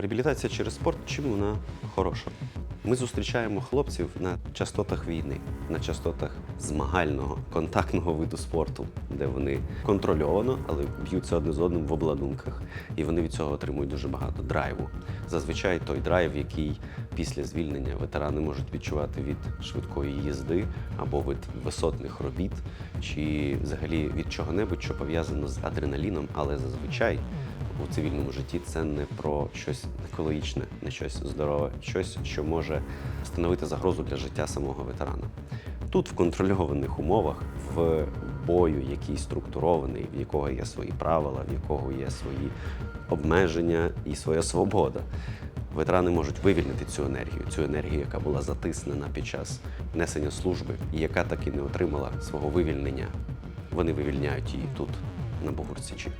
Реабілітація через спорт, чим вона хороша? Ми зустрічаємо хлопців на частотах війни, на частотах змагального контактного виду спорту, де вони контрольовано, але б'ються одне з одним в обладунках, і вони від цього отримують дуже багато драйву. Зазвичай той драйв, який після звільнення ветерани можуть відчувати від швидкої їзди або від висотних робіт, чи взагалі від чого-небудь, що пов'язано з адреналіном, але зазвичай у цивільному житті це не про щось екологічне, не щось здорове, щось, що може становити загрозу для життя самого ветерана. Тут в контрольованих умовах, в бою, який структурований, в якого є свої правила, в якого є свої обмеження і своя свобода. Ветерани можуть вивільнити цю енергію, цю енергію, яка була затиснена під час несення служби і яка так і не отримала свого вивільнення. Вони вивільняють її тут, на Богурсічі.